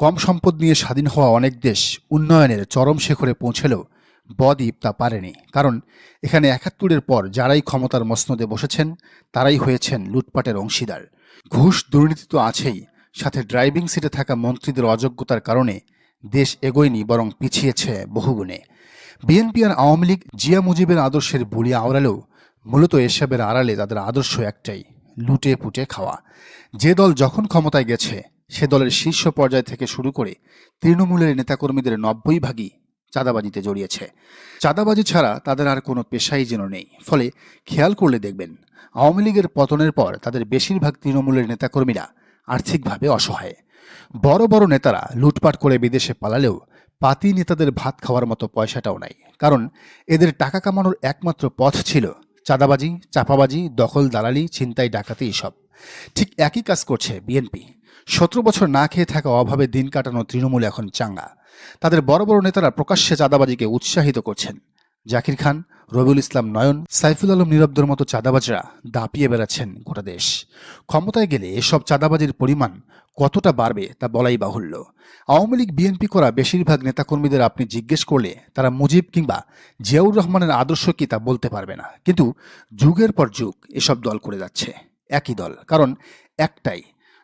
কম সম্পদ নিয়ে স্বাধীন হওয়া অনেক দেশ উন্নয়নের চরম শিখরে পৌঁছেলেও বদ্বীপ তা পারেনি। কারণ এখানে একাত্তরের পর যারাই ক্ষমতার মসনদে বসেছেন, তারাই হয়েছেন লুটপাটের অংশীদার। ঘুষ দুর্নীতি তো আছেই, সাথে ড্রাইভিং সিটে থাকা মন্ত্রীদের অযোগ্যতার কারণে দেশ এগোয়নি, বরং পিছিয়েছে বহুগুণে। বিএনপি আর আওয়ামী লীগ জিয়া মুজিবের আদর্শের বুড়ি আওড়ালেও মূলত এসবের আড়ালে তাদের আদর্শ একটাই লুটে পুটে খাওয়া। যে দল যখন ক্ষমতায় গেছে সে দলের শীর্ষ পর্যায় থেকে শুরু করে তৃণমূলের নেতাকর্মীদের নব্বই ভাগই চাঁদাবাজিতে জড়িয়েছে। চাঁদাবাজি ছাড়া তাদের আর কোনো পেশাই যেন নেই। ফলে খেয়াল করলে দেখবেন, আওয়ামী লীগের পতনের পর তাদের বেশিরভাগ তৃণমূলের নেতাকর্মীরা আর্থিকভাবে অসহায়। বড় বড় নেতারা লুটপাট করে বিদেশে পালালেও পাতি নেতাদের ভাত খাওয়ার মতো পয়সাটাও নাই। কারণ এদের টাকা কামানোর একমাত্র পথ ছিল চাঁদাবাজি, চাপাবাজি, দখল, দালালি, ছিনতাই, ডাকাতি, এসব। ঠিক একই কাজ করছে বিএনপি। সতেরো বছর না খেয়ে থাকা অভাবে দিন কাটানো তৃণমূল এখন চাঙ্গা। তাদের বড় বড় নেতারা প্রকাশ্যে চাঁদাবাজিকে উৎসাহিত করছেন। জাকির খান, রবিউল ইসলাম নয়ন, সাইফুল আলম নীরবদের মতো চাঁদাবাজরা দাপিয়ে বেড়াচ্ছেন গোটা দেশ। ক্ষমতায় গেলে এসব চাঁদাবাজির পরিমাণ কতটা বাড়বে তা বলাই বাহুল্য। আওয়ামী লীগ, বিএনপি করা বেশিরভাগ নেতাকর্মীদের আপনি জিজ্ঞেস করলে তারা মুজিব কিংবা জিয়াউর রহমানের আদর্শ কি তা বলতে পারবে না। কিন্তু যুগের পর যুগ এসব দল করে যাচ্ছে। একই দল। কারণ একটাই,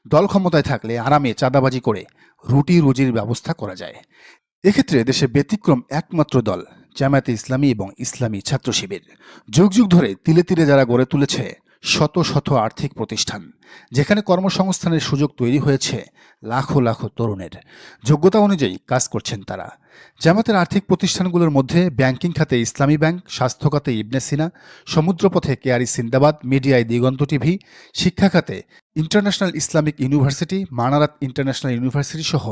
দল ক্ষমতায় থাকলে আরামে চাঁদাবাজি করে রুটি রুজির ব্যবস্থা করা যায়। এক্ষেত্রে দেশে ব্যতিক্রম একমাত্র দল, জামায়াতে ইসলামী এবং ইসলামী ছাত্র শিবির। যুগ যুগ ধরে তিলে তিলে যারা গড়ে তুলেছে, শত শত আর্থিক প্রতিষ্ঠান, যেখানে কর্মসংস্থানের সুযোগ তৈরি হয়েছে লাখো লাখো তরুণের। যোগ্যতা অনুযায়ী কাজ করছেন তারা। জামাতের আর্থিক প্রতিষ্ঠানগুলোর মধ্যে ব্যাংকিং খাতে ইসলামী ব্যাংক, স্বাস্থ্য খাতে ইবনে সিনা, সমুদ্রপথে কেয়ারি সিন্দাবাদ, মিডিয়ায় দিগন্ত টিভি, শিক্ষা খাতে International Islamic University, Manarat International University সহ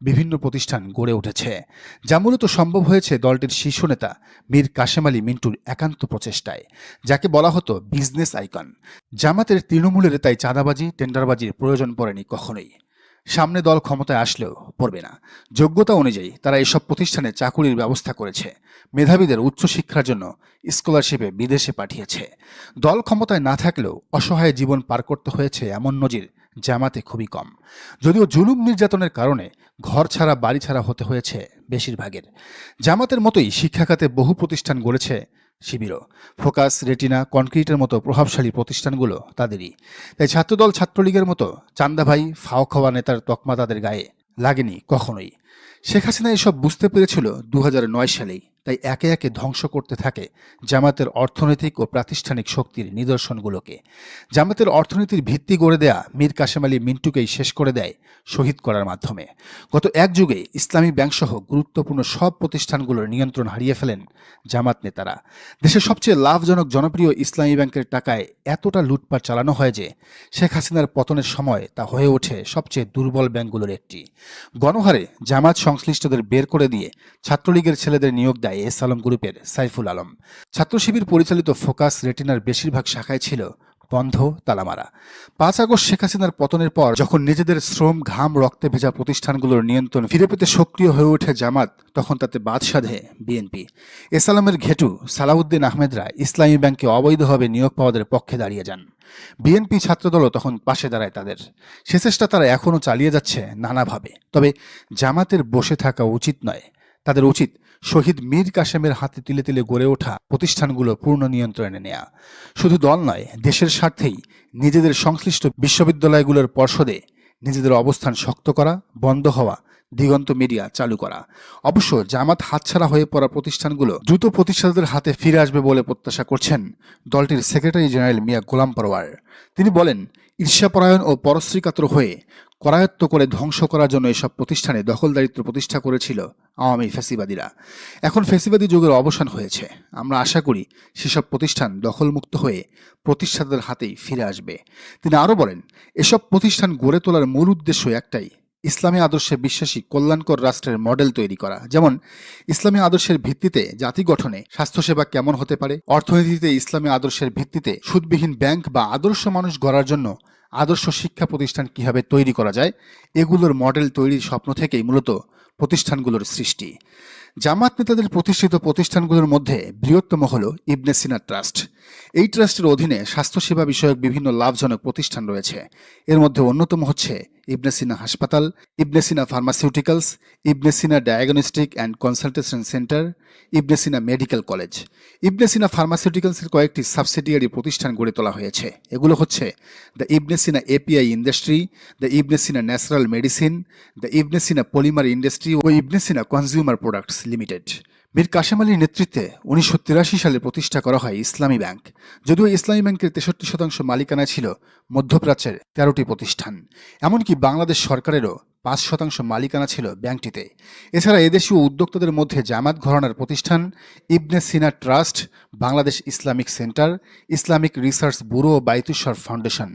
বিভিন্ন প্রতিষ্ঠান গড়ে উঠেছে। যা মূলত সম্ভব হয়েছে দলটির শীর্ষ নেতা মীর কাশেম আলী মিন্টুর একান্ত প্রচেষ্টায়, যাকে বলা হতো বিজনেস আইকন। জামাতের তৃণমূলের তাই চাঁদাবাজি, টেন্ডারবাজির প্রয়োজন পড়েনি কখনোই। সামনে দল ক্ষমতায় আসলেও পড়বে না। যোগ্যতা অনুযায়ী তারা এসব প্রতিষ্ঠানে চাকুরির ব্যবস্থা করেছে। মেধাবীদের উচ্চশিক্ষার জন্য স্কলারশিপে বিদেশে পাঠিয়েছে। দল ক্ষমতায় না থাকলেও অসহায় জীবন পার করতে হয়েছে এমন নজির জামাতে খুবই কম। যদিও জুলুম নির্যাতনের কারণে ঘর ছাড়া, বাড়ি ছাড়া হতে হয়েছে বেশিরভাগের। জামাতের মতোই শিক্ষাখাতে বহু প্রতিষ্ঠান গড়েছে শিবিরও। ফোকাস, রেটিনা, কনক্রিটের মতো প্রভাবশালী প্রতিষ্ঠানগুলো তাদেরই। তাই ছাত্রদল, ছাত্রলীগের মতো চান্দাভাই ফাও খাওয়া নেতার তকমা তাদের গায়ে লাগেনি কখনোই। শেখ হাসিনা এসব বুঝতে পেরেছিল দু হাজার নয় সালেই। তাই একে একে ধ্বংস করতে থাকে জামাতের অর্থনৈতিক ও প্রাতিষ্ঠানিক শক্তির নিদর্শনগুলোকে। জামাতের অর্থনীতির ভিত্তি গড়ে দেয়া মীর কাশেম আলী মিন্টুকেই শেষ করে দেয় শহীদ করার মাধ্যমে। গত এক যুগে ইসলামী ব্যাংকসহ গুরুত্বপূর্ণ সব প্রতিষ্ঠানগুলোর নিয়ন্ত্রণ হারিয়ে ফেলেন জামাত নেতারা। দেশের সবচেয়ে লাভজনক জনপ্রিয় ইসলামী ব্যাংকের টাকায় এতটা লুটপাট চালানো হয় যে, শেখ হাসিনার পতনের সময় তা হয়ে ওঠে সবচেয়ে দুর্বল ব্যাংকগুলোর একটি। গণহারে জামাত সংশ্লিষ্টদের বের করে দিয়ে ছাত্রলীগের ছেলেদের নিয়োগ দেয় এস আলম গ্রুপের সাইফুল আলম। ছাত্র শিবির পরিচালিত ফোকাস রেটিনার বেশিরভাগ শাখায় ছিল বন্ধ তালামারা। পাঁচ আগস্ট শেখ হাসিনার পতনের পর যখন নিজেদের শ্রম ঘাম রক্তে ভেজা প্রতিষ্ঠানগুলোর নিয়ন্ত্রণ ফিরে পেতে সক্রিয় হয়ে ওঠে জামাত, তখন তাতে বাদ সাধে বিএনপি। এস আলমের ঘেটু সালাউদ্দিন আহমেদরা ইসলামী ব্যাংকে অবৈধভাবে নিয়োগ পাওয়াদের পক্ষে দাঁড়িয়ে যান। বিএনপি ছাত্রদলও তখন পাশে দাঁড়ায় তাদের। সে চেষ্টা তারা এখনও চালিয়ে যাচ্ছে নানাভাবে। তবে জামাতের বসে থাকা উচিত নয়। তাদের উচিত শহীদ মীর কাসেমের হাতে তিলে তিলে গড়ে ওঠা প্রতিষ্ঠানগুলো পূর্ণ নিয়ন্ত্রণে নেয়া। শুধু দল নয়, দেশের স্বার্থেই নিজেদের সংশ্লিষ্ট বিশ্ববিদ্যালয়গুলোর পর্ষদে নিজেদের অবস্থান শক্ত করা, বন্ধ হওয়া দিগন্ত মিডিয়া চালু করা। অবশ্য জামাত হাতছাড়া হয়ে পড়া প্রতিষ্ঠানগুলো দ্রুত প্রতিষ্ঠাতাদের হাতে ফিরে আসবে বলে প্রত্যাশা করছেন দলটির সেক্রেটারি জেনারেল মিয়া গোলাম পরওয়ার তিনি বলেন, ঈর্ষাপরায়ণ ও পরশ্রীকাতর হয়ে করায়ত্ত করে ধ্বংস করার জন্য এসব প্রতিষ্ঠানে দখলদারিত্ব প্রতিষ্ঠা করেছিল আওয়ামী ফ্যাসিবাদীরা এখন ফ্যাসিবাদী যুগের অবসান হয়েছে। আমরা আশা করি সেসব প্রতিষ্ঠান দখলমুক্ত হয়ে প্রতিষ্ঠাতাদের হাতেই ফিরে আসবে। তিনি আরও বলেন, এসব প্রতিষ্ঠান গড়ে তোলার মূল উদ্দেশ্য একটাই ইসলামী আদর্শে বিশ্বাসী কল্যাণকর রাষ্ট্রের মডেল তৈরি করা। যেমন, ইসলামী আদর্শের ভিত্তিতে জাতি গঠনে স্বাস্থ্যসেবা কেমন হতে পারে? অর্থনীতিতে ইসলামী আদর্শের ভিত্তিতে সুদবিহীন ব্যাংক বা আদর্শ মানুষ গড়ার জন্য আদর্শ শিক্ষা প্রতিষ্ঠান কীভাবে তৈরি করা যায়? এগুলোর মডেল তৈরির স্বপ্ন থেকেই মূলত প্রতিষ্ঠানগুলোর সৃষ্টি। জামাত নেতাদের প্রতিষ্ঠিত প্রতিষ্ঠানগুলোর মধ্যে বৃহত্তম হল ইবনে সিনা ট্রাস্ট। এই ট্রাস্টের অধীনে স্বাস্থ্যসেবা বিষয়ক বিভিন্ন লাভজনক প্রতিষ্ঠান রয়েছে। এর মধ্যে অন্যতম হচ্ছে ইবনে সিনা হাসপাতাল, Ibn Sina Pharmaceuticals, Ibn Sina Diagnostic and Consultation Centre, Ibn Sina Medical College. Ibn Sina ফার্মাসিউটিক্যালসের কয়েকটি সাবসিডিয়ারি প্রতিষ্ঠান গড়ে তোলা হয়েছে। এগুলো হচ্ছে the Ibn Sina API Industry, the Ibn Sina Natural Medicine, the Ibn Sina Polymer Industry O Ibn Sina Consumer Products. Limited Mir Kashem আলীর নেতৃত্বে উনিশশো তিরাশি সালে প্রতিষ্ঠা করা হয় ইসলামী ব্যাংক। যদিও ইসলামী ব্যাংকের তেষট্টি শতাংশ মালিকানা ছিল মধ্যপ্রাচ্যের তেরোটি প্রতিষ্ঠান। এমনকি বাংলাদেশ সরকারেরও পাঁচ শতাংশ মালিকানা ছিল ব্যাংকটিতে। এছাড়া এদেশীয় উদ্যোক্তাদের মধ্যে জামাত ঘরানার প্রতিষ্ঠান, Ibn Sina Trust, Bangladesh Islamic Centre, Islamic Research Bureau ও বাইতুস্বর ফাউন্ডেশন।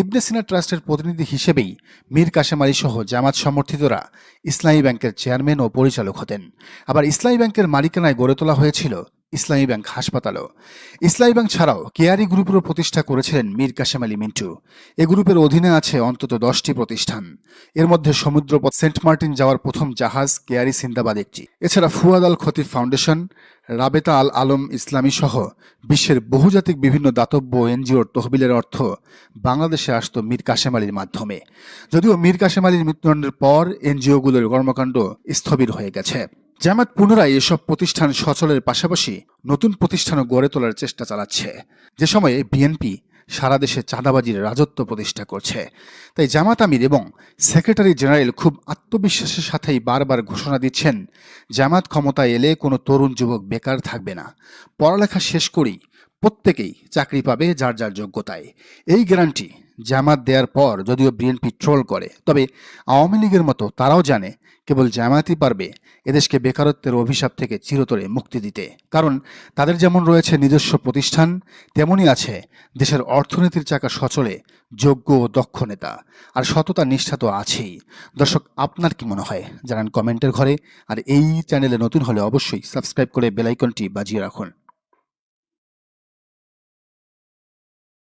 ইবনে সিনা ট্রাস্টের প্রতিনিধি হিসেবেই মীর কাশেম আলী সহ জামাত সমর্থিতরা ইসলামী ব্যাংকের চেয়ারম্যান ও পরিচালক হতেন। আবার ইসলামী ব্যাংকের মালিকানায় গড়ে তোলা হয়েছিল ইসলামী ব্যাংক হাসপাতালও। ইসলামী ব্যাংক ছাড়াও কেয়ারি গ্রুপেরও প্রতিষ্ঠা করেছিলেন মীর কাশেম আলী মিন্টু। এ গ্রুপের অধীনে আছে অন্তত দশটি প্রতিষ্ঠান। এর মধ্যে সমুদ্রপথ সেন্ট মার্টিন যাওয়ার প্রথম জাহাজ কেয়ারি সিন্দাবাদ একটি। এছাড়া ফুয়াদ আল খতিব foundation, Rabita Al Alam Islami সহ বিশ্বের বহুজাতিক বিভিন্ন দাতব্য এনজিওর তহবিলের অর্থ বাংলাদেশে আসত মীর কাশেম আলীর মাধ্যমে। যদিও মীর কাশেম আলীর মৃত্যুদণ্ডের পর এনজিওগুলোর কর্মকাণ্ড স্থবির হয়ে গেছে। জামাত পুনরায় এসব প্রতিষ্ঠান সচলের পাশাপাশি নতুন প্রতিষ্ঠানও গড়ে তোলার চেষ্টা চালাচ্ছে। যে সময়ে বিএনপি সারা দেশে চাঁদাবাজির রাজত্ব প্রতিষ্ঠা করছে। তাই জামাত আমির এবং সেক্রেটারি জেনারেল খুব আত্মবিশ্বাসের সাথেই বারবার ঘোষণা দিচ্ছেন, জামাত ক্ষমতায় এলে কোনো তরুণ যুবক বেকার থাকবে না। পড়ালেখা শেষ করেই প্রত্যেকেই চাকরি পাবে যার যার যোগ্যতায়। এই গ্যারান্টি জামাত দেওয়ার পর যদিও বিএনপি ট্রোল করে, তবে আওয়ামী লীগের মতো তারাও জানে কেবল জামায়াতই পারবে এদেশকে বেকারত্বের অভিশাপ থেকে চিরতরে মুক্তি দিতে। কারণ তাদের যেমন রয়েছে নিজস্ব প্রতিষ্ঠান, তেমনই আছে দেশের অর্থনীতির চাকা সচলে যোগ্য ও দক্ষ নেতা। আর সততা, নিষ্ঠা তো আছেই। দর্শক, আপনার কি মনে হয়? জানান কমেন্টের ঘরে। আর এই চ্যানেলে নতুন হলে অবশ্যই সাবস্ক্রাইব করে বেলাইকনটি বাজিয়ে রাখুন।